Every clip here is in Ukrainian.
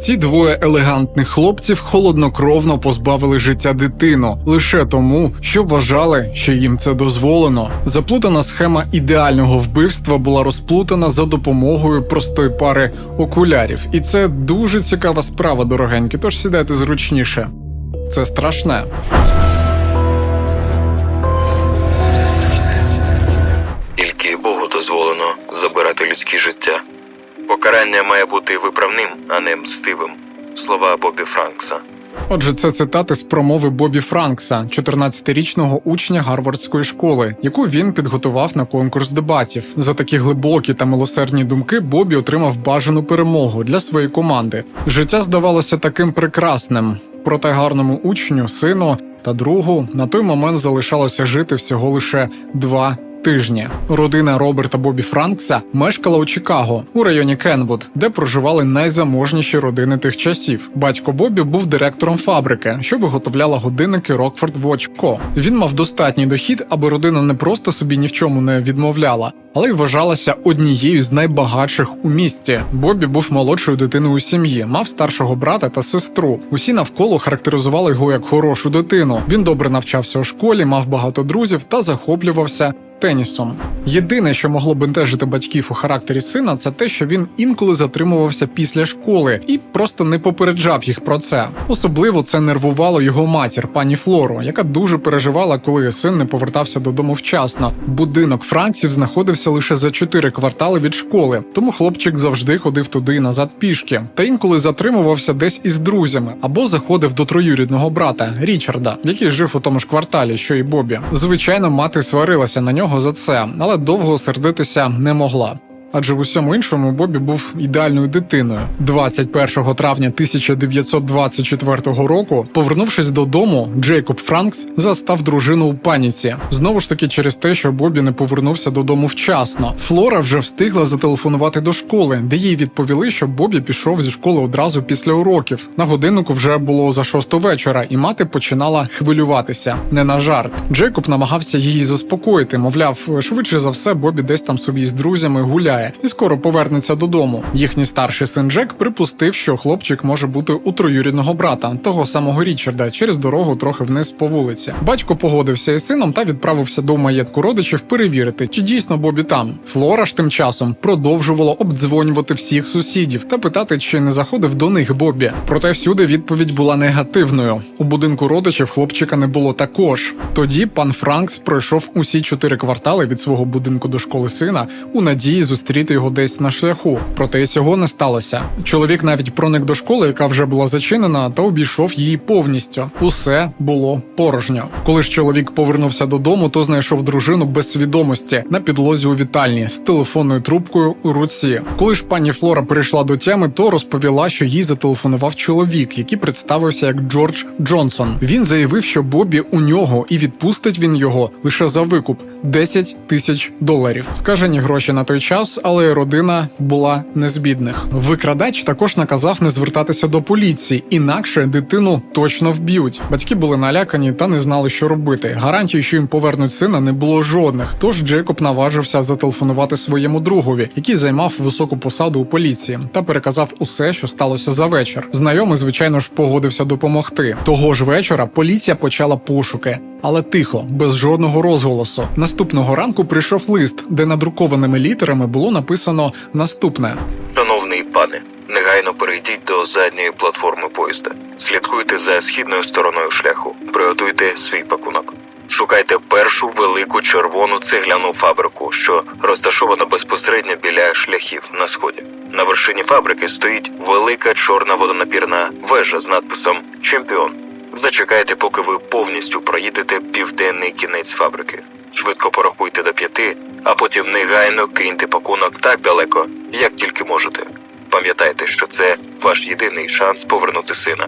Ці двоє елегантних хлопців холоднокровно позбавили життя дитину лише тому, що вважали, що їм це дозволено. Заплутана схема ідеального вбивства була розплутана за допомогою простої пари окулярів, і це дуже цікава справа, дорогенькі. Тож сідайте зручніше. Це страшне. Покарання має бути виправним, а не мстивим. Слова Бобі Франкса. Отже, це цитати з промови Бобі Франкса, 14-річного учня Гарвардської школи, яку він підготував на конкурс дебатів. За такі глибокі та милосердні думки Бобі отримав бажану перемогу для своєї команди. Життя здавалося таким прекрасним. Проте гарному учню, сину та другу на той момент залишалося жити всього лише два тижні. Родина Роберта Бобі Франкса мешкала у Чикаго у районі Кенвуд, де проживали найзаможніші родини тих часів. Батько Бобі був директором фабрики, що виготовляла годинники Rockford Watch Co. Він мав достатній дохід, аби родина не просто собі ні в чому не відмовляла. Але й вважалася однією з найбагатших у місті. Бобі був молодшою дитиною у сім'ї, мав старшого брата та сестру. Усі навколо характеризували його як хорошу дитину. Він добре навчався у школі, мав багато друзів та захоплювався тенісом. Єдине, що могло бентежити батьків у характері сина, це те, що він інколи затримувався після школи і просто не попереджав їх про це. Особливо це нервувало його матір, пані Флору, яка дуже переживала, коли син не повертався додому вчасно. Будинок Франксів знаходився лише за чотири квартали від школи, тому хлопчик завжди ходив туди і назад пішки. Та інколи затримувався десь із друзями або заходив до троюрідного брата Річарда, який жив у тому ж кварталі, що й Бобі. Звичайно, мати сварилася на нього за це, але довго сердитися не могла. Адже в усьому іншому Бобі був ідеальною дитиною. 21 травня 1924 року, повернувшись додому, Джейкоб Франкс застав дружину у паніці. Знову ж таки, через те, що Бобі не повернувся додому вчасно. Флора вже встигла зателефонувати до школи, де їй відповіли, що Бобі пішов зі школи одразу після уроків. На годиннику вже було за шосту вечора, і мати починала хвилюватися. Не на жарт. Джейкоб намагався її заспокоїти, мовляв, швидше за все, Бобі десь там собі з друзями гуляє і скоро повернеться додому. Їхній старший син Джек припустив, що хлопчик може бути у троюрідного брата, того самого Річарда, через дорогу трохи вниз по вулиці. Батько погодився із сином та відправився до маєтку родичів перевірити, чи дійсно Бобі там. Флора ж тим часом продовжувала обдзвонювати всіх сусідів та питати, чи не заходив до них Бобі. Проте всюди відповідь була негативною. У будинку родичів хлопчика не було також. Тоді пан Франкс пройшов усі чотири квартали від свого будинку до школи сина у надії зустріти його десь на шляху. Проте цього не сталося. Чоловік навіть проник до школи, яка вже була зачинена, та обійшов її повністю. Усе було порожньо. Коли ж чоловік повернувся додому, то знайшов дружину без свідомості на підлозі у вітальні з телефонною трубкою у руці. Коли ж пані Флора прийшла до тями, то розповіла, що їй зателефонував чоловік, який представився як Джордж Джонсон. Він заявив, що Бобі у нього і відпустить він його лише за викуп 10 тисяч доларів. Скажені гроші на той час, але родина була не з бідних. Викрадач також наказав не звертатися до поліції, інакше дитину точно вб'ють. Батьки були налякані та не знали, що робити. Гарантії, що їм повернуть сина, не було жодних. Тож Джейкоб наважився зателефонувати своєму другові, який займав високу посаду у поліції, та переказав усе, що сталося за вечір. Знайомий, звичайно ж, погодився допомогти. Того ж вечора поліція почала пошуки. Але тихо, без жодного розголосу. Наступного ранку прийшов лист, де надрукованими літерами було написано наступне: Шановний пане, негайно перейдіть до задньої платформи поїзда. Слідкуйте за східною стороною шляху. Приготуйте свій пакунок. Шукайте першу велику червону цегляну фабрику, що розташована безпосередньо біля шляхів на сході. На вершині фабрики стоїть велика чорна водонапірна вежа з надписом Чемпіон. Зачекайте, поки ви повністю проїдете південний кінець фабрики. Швидко порахуйте до п'яти, а потім негайно киньте пакунок так далеко, як тільки можете. Пам'ятайте, що це ваш єдиний шанс повернути сина.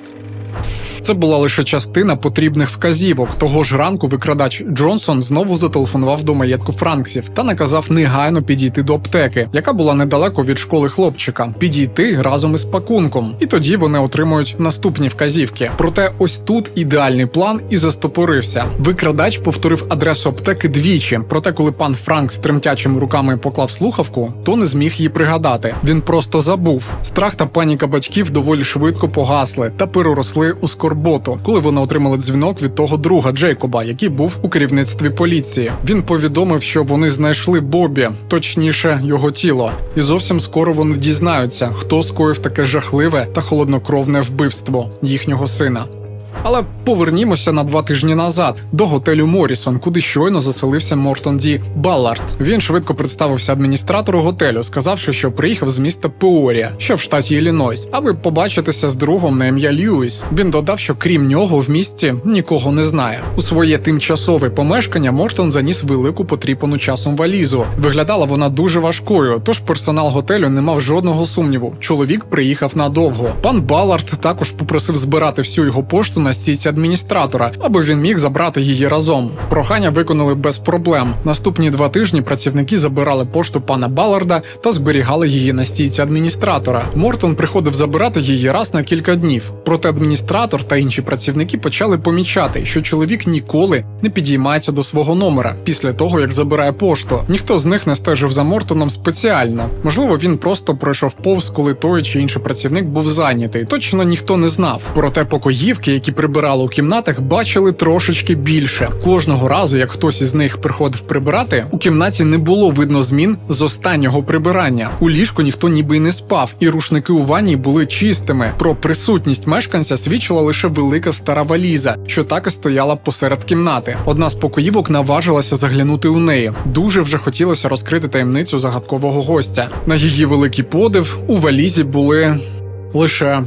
Це була лише частина потрібних вказівок. Того ж ранку викрадач Джонсон знову зателефонував до маєтку Франксів та наказав негайно підійти до аптеки, яка була недалеко від школи хлопчика, підійти разом із пакунком. І тоді вони отримують наступні вказівки. Проте ось тут ідеальний план і застопорився. Викрадач повторив адресу аптеки двічі. Проте, коли пан Франк з тремтячими руками поклав слухавку, то не зміг її пригадати. Він просто забув. Страх та паніка батьків доволі швидко погасли та переросли у скорботу, коли вони отримали дзвінок від того друга Джейкоба, який був у керівництві поліції. Він повідомив, що вони знайшли Бобі, точніше, його тіло. І зовсім скоро вони дізнаються, хто скоїв таке жахливе та холоднокровне вбивство їхнього сина. Але повернімося на два тижні назад до готелю Морісон, куди щойно заселився Мортон Ді Баллард. Він швидко представився адміністратору готелю, сказавши, що приїхав з міста Пеорія, що в штаті Іллінойс, аби побачитися з другом на ім'я Льюіс. Він додав, що крім нього в місті нікого не знає. У своє тимчасове помешкання Мортон заніс велику потріпану часом валізу. Виглядала вона дуже важкою, тож персонал готелю не мав жодного сумніву. Чоловік приїхав надовго. Пан Баллард також попросив збирати всю його пошту на стійці адміністратора, аби він міг забрати її разом. Прохання виконали без проблем. Наступні два тижні працівники забирали пошту пана Балларда та зберігали її на стійці адміністратора. Мортон приходив забирати її раз на кілька днів. Проте адміністратор та інші працівники почали помічати, що чоловік ніколи не підіймається до свого номера після того, як забирає пошту. Ніхто з них не стежив за Мортоном спеціально. Можливо, він просто пройшов повз, коли той чи інший працівник був зайнятий. Точно ніхто не знав. Проте покоївки, які прибирали у кімнатах, бачили трошечки більше. Кожного разу, як хтось із них приходив прибирати, у кімнаті не було видно змін з останнього прибирання. У ліжку ніхто ніби й не спав, і рушники у ванні були чистими. Про присутність мешканця свідчила лише велика стара валіза, що так і стояла посеред кімнати. Одна з покоївок наважилася заглянути у неї. Дуже вже хотілося розкрити таємницю загадкового гостя. На її великий подив у валізі були лише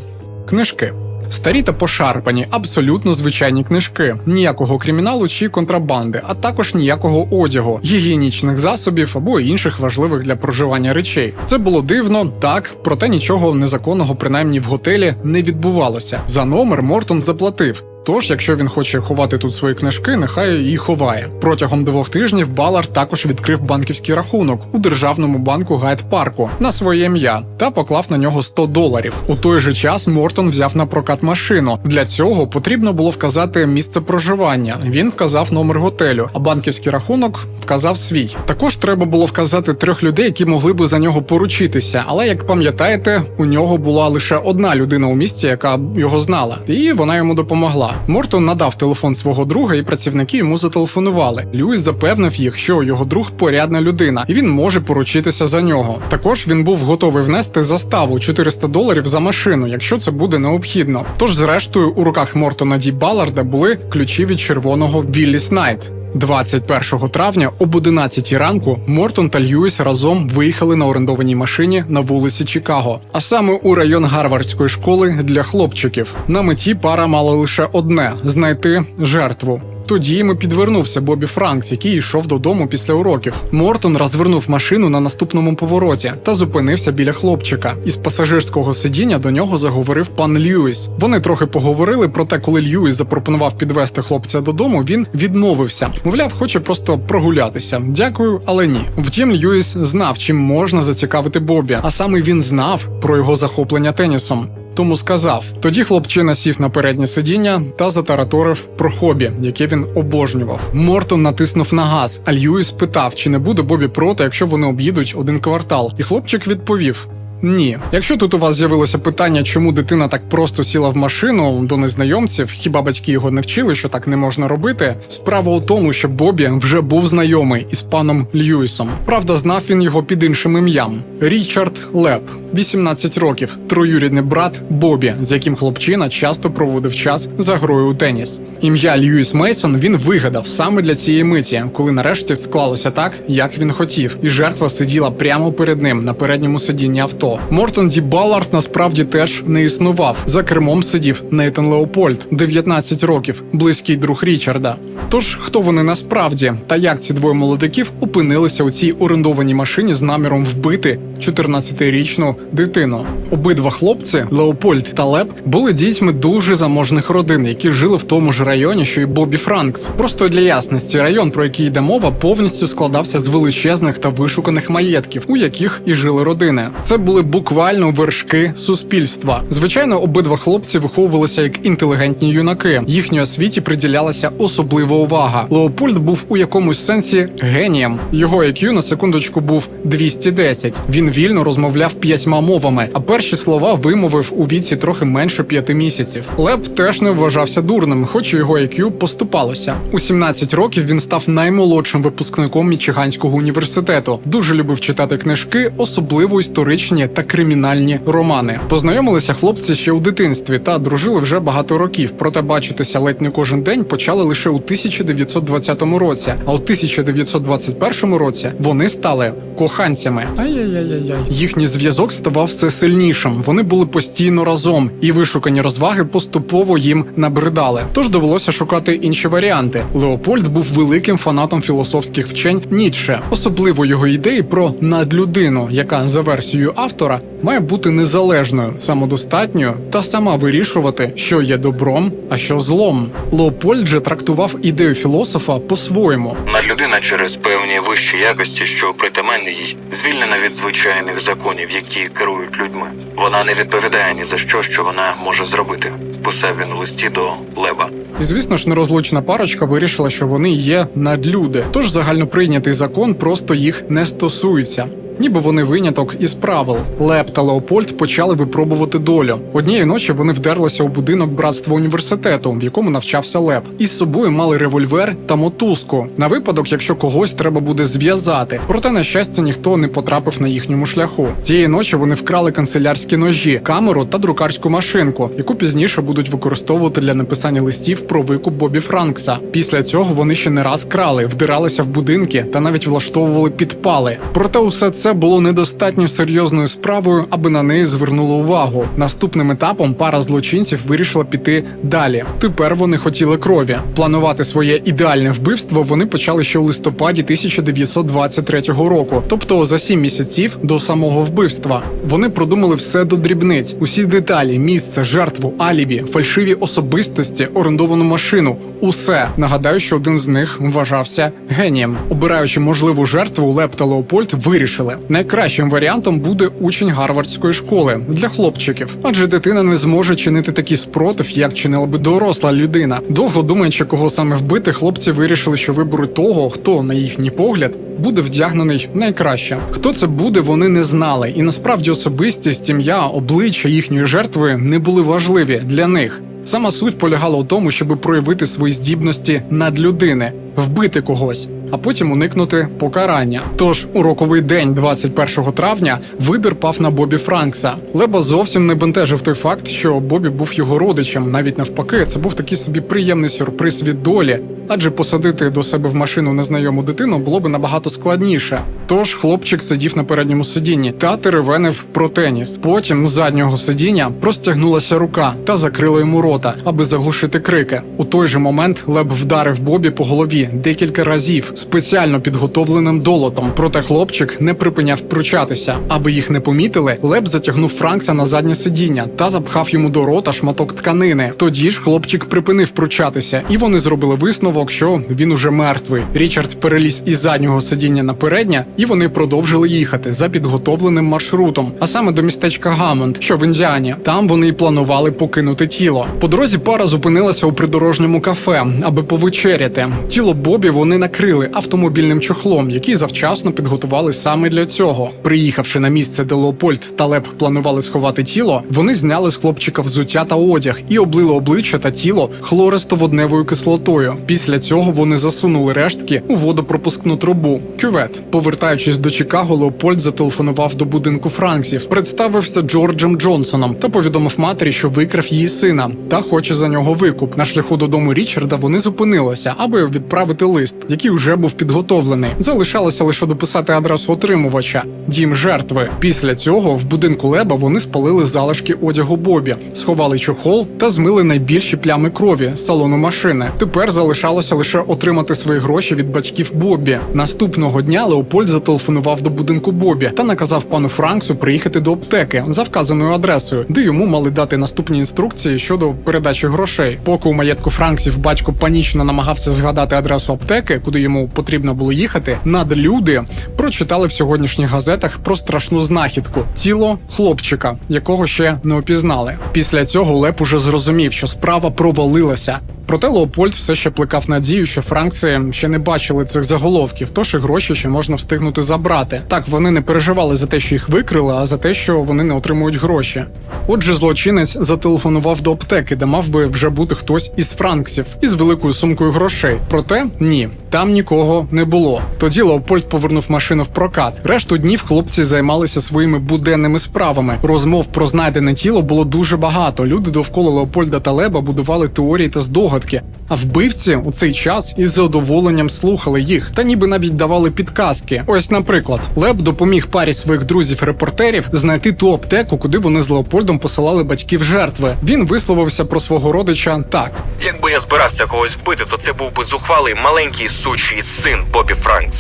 книжки. Старі та пошарпані, абсолютно звичайні книжки, ніякого криміналу чи контрабанди, а також ніякого одягу, гігієнічних засобів або інших важливих для проживання речей. Це було дивно, так, проте нічого незаконного, принаймні в готелі, не відбувалося. За номер Мортон заплатив. Тож, якщо він хоче ховати тут свої книжки, нехай і ховає. Протягом двох тижнів Балар також відкрив банківський рахунок у державному банку Гайд Парку на своє ім'я та поклав на нього 100 доларів. У той же час Мортон взяв на прокат машину. Для цього потрібно було вказати місце проживання. Він вказав номер готелю, а банківський рахунок вказав свій. Також треба було вказати трьох людей, які могли би за нього поручитися. Але як пам'ятаєте, у нього була лише одна людина у місті, яка його знала, і вона йому допомогла. Мортон надав телефон свого друга, і працівники йому зателефонували. Льюіс запевнив їх, що його друг порядна людина, і він може поручитися за нього. Також він був готовий внести заставу 400 доларів за машину, якщо це буде необхідно. Тож, зрештою, у руках Мортона Ді Балларда були ключі від червоного Вілліс Найт. 21 травня об 11 ранку Мортон та Льюіс разом виїхали на орендованій машині на вулиці Чикаго, а саме у район Гарвардської школи для хлопчиків. На меті пара мала лише одне знайти жертву. Тоді йому підвернувся Бобі Франкс, який йшов додому після уроків. Мортон розвернув машину на наступному повороті та зупинився біля хлопчика. Із пасажирського сидіння до нього заговорив пан Льюіс. Вони трохи поговорили, проте, коли Льюіс запропонував підвести хлопця додому, він відмовився. Мовляв, хоче просто прогулятися. Дякую, але ні. Втім, Льюіс знав, чим можна зацікавити Бобі, а саме він знав про його захоплення тенісом. Тому сказав. Тоді хлопчина сів на переднє сидіння та затараторив про хобі, яке він обожнював. Мортон натиснув на газ, а Льюіс питав, чи не буде Бобі проти, якщо вони об'їдуть один квартал. І хлопчик відповів: ні. Якщо тут у вас з'явилося питання, чому дитина так просто сіла в машину до незнайомців, хіба батьки його не вчили, що так не можна робити? Справа у тому, що Бобі вже був знайомий із паном Льюісом. Правда, знав він його під іншим ім'ям Річард Леп, 18 років, троюрідний брат Бобі, з яким хлопчина часто проводив час за грою у теніс. Ім'я Льюіс Мейсон він вигадав саме для цієї миті, коли нарешті склалося так, як він хотів, і жертва сиділа прямо перед ним на передньому сидінні авто. Було. Мортон Ді Баллард насправді теж не існував. За кермом сидів Нейтан Леопольд, 19 років, близький друг Річарда. Тож хто вони насправді та як ці двоє молодиків опинилися у цій орендованій машині з наміром вбити 14-річну дитину? Обидва хлопці, Леопольд та Леп, були дітьми дуже заможних родин, які жили в тому ж районі, що й Бобі Франкс. Просто для ясності, район, про який йде мова, повністю складався з величезних та вишуканих маєтків, у яких і жили родини. Це були буквально вершки суспільства. Звичайно, обидва хлопці виховувалися як інтелігентні юнаки. Їхній освіті приділялася особлива увага. Леопольд був у якомусь сенсі генієм. Його IQ на секундочку був 210. Він вільно розмовляв п'ятьма мовами, а перші слова вимовив у віці трохи менше п'яти місяців. Леп теж не вважався дурним, хоч його IQ поступалося. У 17 років він став наймолодшим випускником Мічиганського університету. Дуже любив читати книжки, особливо історичні та кримінальні романи. Познайомилися хлопці ще у дитинстві та дружили вже багато років. Проте бачитися ледь не кожен день почали лише у 1920 році. А у 1921 році вони стали коханцями. Ай-яй-яй-яй. Їхній зв'язок ставав все сильнішим. Вони були постійно разом, і вишукані розваги поступово їм набридали. Тож довелося шукати інші варіанти. Леопольд був великим фанатом філософських вчень Ніцше, особливо його ідеї про надлюдину, яка за версією автора має бути незалежною, самодостатньою та сама вирішувати, що є добром, а що злом. Леопольд же трактував ідею філософа по-своєму. Надлюдина через певні вищі якості, що притаманні їй, звільнена від звичайних законів, які керують людьми. Вона не відповідає ні за що, що вона може зробити. Писав він у листі до Леба. І звісно ж, нерозлучна парочка вирішила, що вони є надлюди. Тож загальноприйнятий закон просто їх не стосується. Ніби вони виняток із правил. Леп та Леопольд почали випробувати долю. Однієї ночі вони вдерлися у будинок братства університету, в якому навчався Леп. Із собою мали револьвер та мотузку на випадок, якщо когось треба буде зв'язати. Проте, на щастя, ніхто не потрапив на їхньому шляху. Тієї ночі вони вкрали канцелярські ножі, камеру та друкарську машинку, яку пізніше будуть використовувати для написання листів про викуп Бобі Франкса. Після цього вони ще не раз крали, вдиралися в будинки та навіть влаштовували підпали. Проте усе це було недостатньо серйозною справою, аби на неї звернули увагу. Наступним етапом пара злочинців вирішила піти далі. Тепер вони хотіли крові. Планувати своє ідеальне вбивство вони почали ще у листопаді 1923 року, тобто за сім місяців до самого вбивства. Вони продумали все до дрібниць, усі деталі, місце, жертву, алібі, фальшиві особистості, орендовану машину. Усе нагадаю, що один з них вважався генієм. Обираючи можливу жертву, Леп та Леопольд вирішили, найкращим варіантом буде учень гарвардської школи для хлопчиків, адже дитина не зможе чинити такий спротив, як чинила би доросла людина. Довго думаючи, кого саме вбити, хлопці вирішили, що виберуть того, хто, на їхній погляд, буде вдягнений найкраще. Хто це буде, вони не знали, і насправді особистість, ім'я, обличчя їхньої жертви не були важливі для них. Сама суть полягала у тому, щоб проявити свої здібності надлюдини, вбити когось, а потім уникнути покарання. Тож у роковий день, 21 травня, вибір пав на Бобі Франкса. Леба зовсім не бентежив той факт, що Бобі був його родичем. Навіть навпаки, це був такий собі приємний сюрприз від долі, адже посадити до себе в машину незнайому дитину було би набагато складніше. Тож хлопчик сидів на передньому сидінні та теревенив про теніс. Потім з заднього сидіння простягнулася рука та закрила йому рота, аби заглушити крики. У той же момент Леб вдарив Бобі по голові декілька разів спеціально підготовленим долотом. Проте хлопчик не припиняв пручатися. Аби їх не помітили, Леб затягнув Франкса на заднє сидіння та запхав йому до рота шматок тканини. Тоді ж хлопчик припинив пручатися, і вони зробили висновок, що він уже мертвий. Річард переліз із заднього сидіння на переднє, і вони продовжили їхати за підготовленим маршрутом, а саме до містечка Гамонд, що в Індіані. Там вони і планували покинути тіло. По дорозі пара зупинилася у придорожньому кафе, аби повечеряти. Тіло Бобі вони накрили автомобільним чохлом, який завчасно підготували саме для цього. Приїхавши на місце, де Леопольд та Леп планували сховати тіло, вони зняли з хлопчика взуття та одяг і облили обличчя та тіло хлористо-водневою кислотою. Після Після цього вони засунули рештки у водопропускну трубу кювет. Повертаючись до Чикаго, Леопольд зателефонував до будинку Франксів, представився Джорджем Джонсоном та повідомив матері, що викрав її сина та хоче за нього викуп. На шляху додому Річарда вони зупинилися, аби відправити лист, який вже був підготовлений. Залишалося лише дописати адресу отримувача дім жертви. Після цього в будинку Леба вони спалили залишки одягу Бобі, сховали чохол та змили найбільші плями крові з салону машини. Тепер залишалося лише отримати свої гроші від батьків Бобі. Наступного дня Леопольд зателефонував до будинку Бобі та наказав пану Франксу приїхати до аптеки за вказаною адресою, де йому мали дати наступні інструкції щодо передачі грошей. Поки у маєтку Франксів батько панічно намагався згадати адресу аптеки, куди йому потрібно було їхати. Надлюди прочитали в сьогоднішніх газетах про страшну знахідку тіло хлопчика, якого ще не опізнали. Після цього Леп уже зрозумів, що справа провалилася. Проте Леопольд все ще плекав надію, що Франкси ще не бачили цих заголовків, тож і гроші ще можна встигнути забрати. Так вони не переживали за те, що їх викрили, а за те, що вони не отримують гроші. Отже, злочинець зателефонував до аптеки, де мав би вже бути хтось із Франксів із великою сумкою грошей. Проте ні, там нікого не було. Тоді Леопольд повернув машину в прокат. Решту днів хлопці займалися своїми буденними справами. Розмов про знайдене тіло було дуже багато. Люди довкола Леопольда та Леба будували теорії та здогадки. А вбивці у цей час із задоволенням слухали їх та ніби навіть давали підказки. Ось, наприклад, Леб допоміг парі своїх друзів-репортерів знайти ту аптеку, куди вони з Леопольдом посилали батьків жертви. Він висловився про свого родича так. Якби я збирався когось вбити, то це був би зухвалий маленький сучий син Бобі Франкс.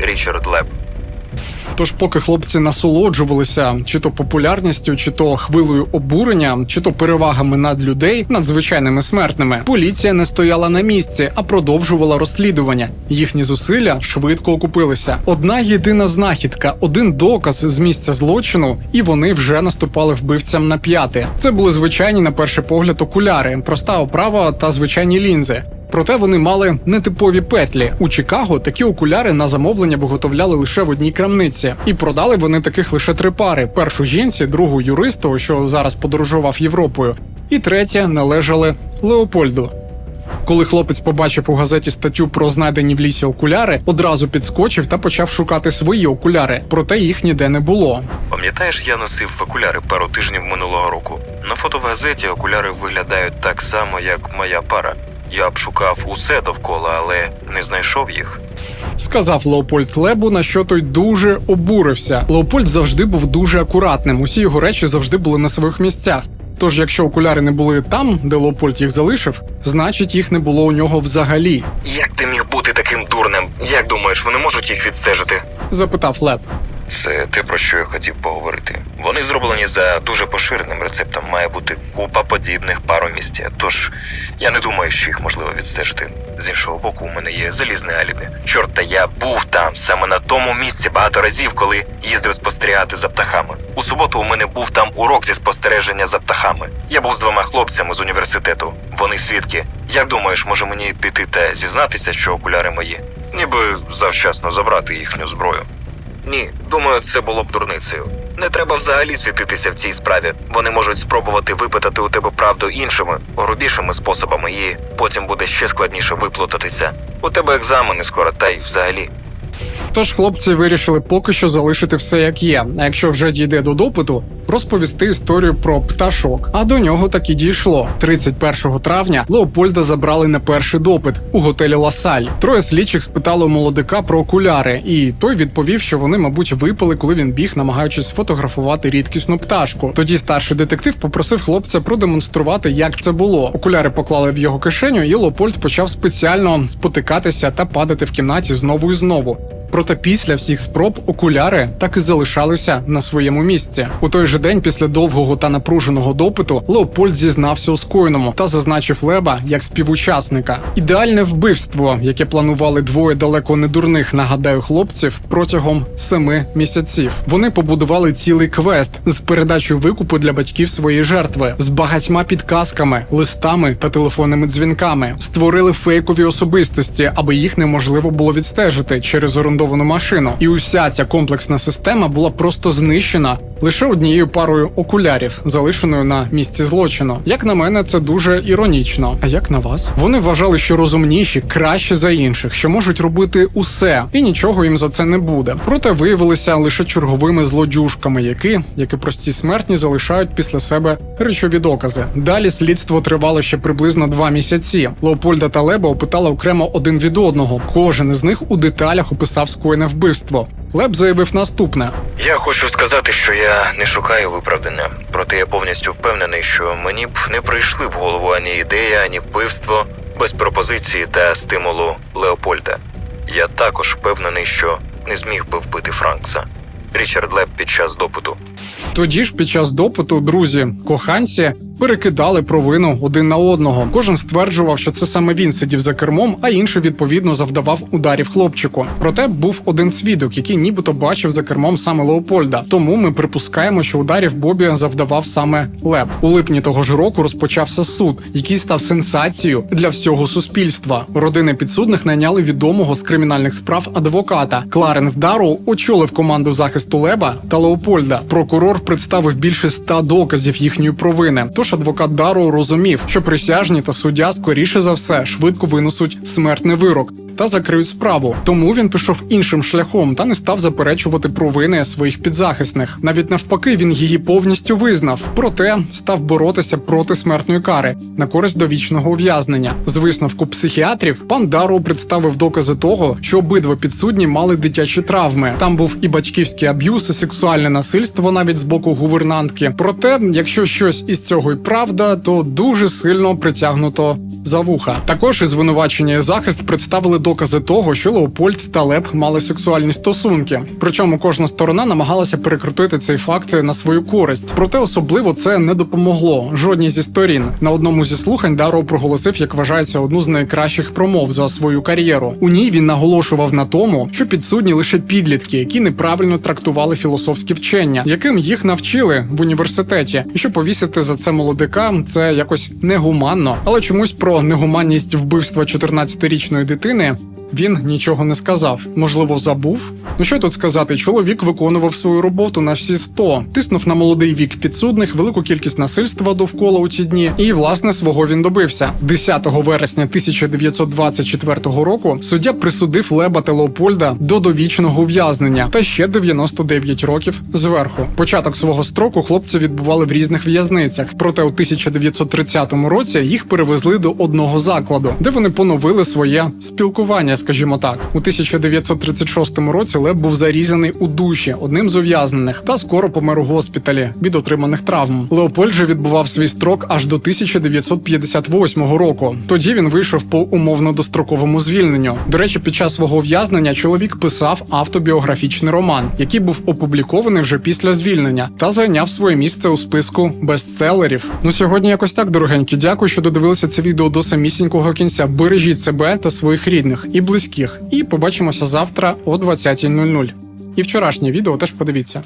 Річард Леб. Тож, поки хлопці насолоджувалися чи то популярністю, чи то хвилею обурення, чи то перевагами над людей, над звичайними смертними, поліція не стояла на місці, а продовжувала розслідування. Їхні зусилля швидко окупилися. Одна єдина знахідка, один доказ з місця злочину, і вони вже наступали вбивцям на п'яти. Це були звичайні на перший погляд окуляри, проста оправа та звичайні лінзи. Проте вони мали нетипові петлі. У Чикаго такі окуляри на замовлення виготовляли лише в одній крамниці, і продали вони таких лише три пари: першу жінці, другу юристу, що зараз подорожував Європою, і третя належали Леопольду. Коли хлопець побачив у газеті статтю про знайдені в лісі окуляри, одразу підскочив та почав шукати свої окуляри, проте їх ніде не було. Пам'ятаєш, я носив окуляри пару тижнів минулого року. На фото в газеті окуляри виглядають так само, як моя пара. Я обшукав усе довкола, але не знайшов їх. Сказав Леопольд Лебу, на що той дуже обурився. Леопольд завжди був дуже акуратним. Усі його речі завжди були на своїх місцях. Тож, якщо окуляри не були там, де Леопольд їх залишив, значить їх не було у нього взагалі. Як ти міг бути таким дурним? Як думаєш, вони можуть їх відстежити? Запитав Леб. Це те, про що я хотів поговорити. Вони зроблені за дуже поширеним рецептом. Має бути купа подібних пар у. Тож я не думаю, що їх можливо відстежити. З іншого боку, у мене є залізне алібі. Чорт, я був там саме на тому місці багато разів, коли їздив спостерігати за птахами. У суботу у мене був там урок зі спостереження за птахами. Я був з двома хлопцями з університету. Вони свідки. Як думаєш, може мені піти та зізнатися, що окуляри мої? Ніби завчасно забрати їхню зброю. Ні, думаю, це було б дурницею. Не треба взагалі світитися в цій справі. Вони можуть спробувати випитати у тебе правду іншими, грубішими способами, і потім буде ще складніше виплутатися. У тебе екзамени скоро, та й взагалі. Тож хлопці вирішили поки що залишити все як є. А якщо вже дійде до допиту, розповісти історію про пташок. А до нього так і дійшло. 31 травня Леопольда забрали на перший допит у готелі Ласаль. Троє слідчих спитали молодика про окуляри, і той відповів, що вони, мабуть, випали, коли він біг, намагаючись сфотографувати рідкісну пташку. Тоді старший детектив попросив хлопця продемонструвати, як це було. Окуляри поклали в його кишеню, і Леопольд почав спеціально спотикатися та падати в кімнаті знову і знову. Проте після всіх спроб окуляри так і залишалися на своєму місці. У той же день, після довгого та напруженого допиту, Леопольд зізнався у скоєному та зазначив Леба як співучасника. Ідеальне вбивство, яке планували двоє далеко не дурних, нагадаю, хлопців протягом семи місяців. Вони побудували цілий квест з передачею викупу для батьків своєї жертви, з багатьма підказками, листами та телефонними дзвінками. Створили фейкові особистості, аби їх неможливо було відстежити через оренду орендовану машину. І уся ця комплексна система була просто знищена лише однією парою окулярів, залишеною на місці злочину. Як на мене, це дуже іронічно. А як на вас? Вони вважали, що розумніші краще за інших, що можуть робити усе, і нічого їм за це не буде. Проте виявилися лише черговими злодюжками, які, як і прості смертні, залишають після себе речові докази. Далі слідство тривало ще приблизно два місяці. Леопольда та Леба опитали окремо один від одного. Кожен із них у деталях описав скоєне вбивство. Леб заявив наступне: Я хочу сказати, що я не шукаю виправдання, проте я повністю впевнений, що мені б не прийшли в голову ані ідея, ані вбивство без пропозиції та стимулу Леопольда. Я також впевнений, що не зміг би вбити Франкса. Річард Леб під час допиту. Тоді ж під час допиту друзі коханці перекидали провину один на одного. Кожен стверджував, що це саме він сидів за кермом, а інший відповідно завдавав ударів хлопчику. Проте був один свідок, який нібито бачив за кермом саме Леопольда. Тому ми припускаємо, що ударів Бобі завдавав саме Леб. У липні того ж року розпочався суд, який став сенсацією для всього суспільства. Родини підсудних найняли відомого з кримінальних справ адвоката. Кларенс Дарроу очолив команду захисту Леба та Леопольда. Прокурор представив більше ста доказів їхньої провини. Тож адвокат Дарроу розумів, що присяжні та суддя скоріше за все швидко винесуть смертний вирок. Та закриють справу. Тому він пішов іншим шляхом та не став заперечувати провини своїх підзахисних. Навіть навпаки, він її повністю визнав. Проте став боротися проти смертної кари на користь довічного ув'язнення. З висновку психіатрів пан Дарроу представив докази того, що обидва підсудні мали дитячі травми. Там був і батьківський аб'юз, і сексуальне насильство навіть з боку гувернантки. Проте, якщо щось із цього і правда, то дуже сильно притягнуто за вуха. Також і звинувачення і захист представили докази того, що Леопольд та Леп мали сексуальні стосунки. Причому кожна сторона намагалася перекрутити цей факт на свою користь. Проте особливо це не допомогло жодній зі сторін. На одному зі слухань Дарроу проголосив, як вважається, одну з найкращих промов за свою кар'єру. У ній він наголошував на тому, що підсудні лише підлітки, які неправильно трактували філософські вчення, яким їх навчили в університеті, і що повісити за це молодика це якось негуманно, але чомусь про негуманність вбивства 14-річної дитини. Він нічого не сказав, можливо, забув. Ну що тут сказати, чоловік виконував свою роботу на всі 100. тиснув на молодий вік підсудних, велику кількість насильства довкола у ці дні, і власне свого він добився. 10 вересня 1924 року суддя присудив Леба та Леопольда до довічного ув'язнення та ще 99 років зверху. Початок свого строку хлопці відбували в різних в'язницях. Проте у 1930 році їх перевезли до одного закладу, де вони поновили своє спілкування, скажімо так. У 1936 році Леб був зарізаний у душі одним з ув'язнених та скоро помер у госпіталі від отриманих травм. Леопольд же відбував свій строк аж до 1958 року. Тоді він вийшов по умовно достроковому звільненню. До речі, під час свого ув'язнення чоловік писав автобіографічний роман, який був опублікований вже після звільнення та зайняв своє місце у списку бестселерів. Ну сьогодні якось так, дорогенькі. Дякую, що додивилися це відео до самісінького кінця. Бережіть себе та своїх рідних і близьких. І побачимося завтра о 20.00. І вчорашнє відео теж подивіться.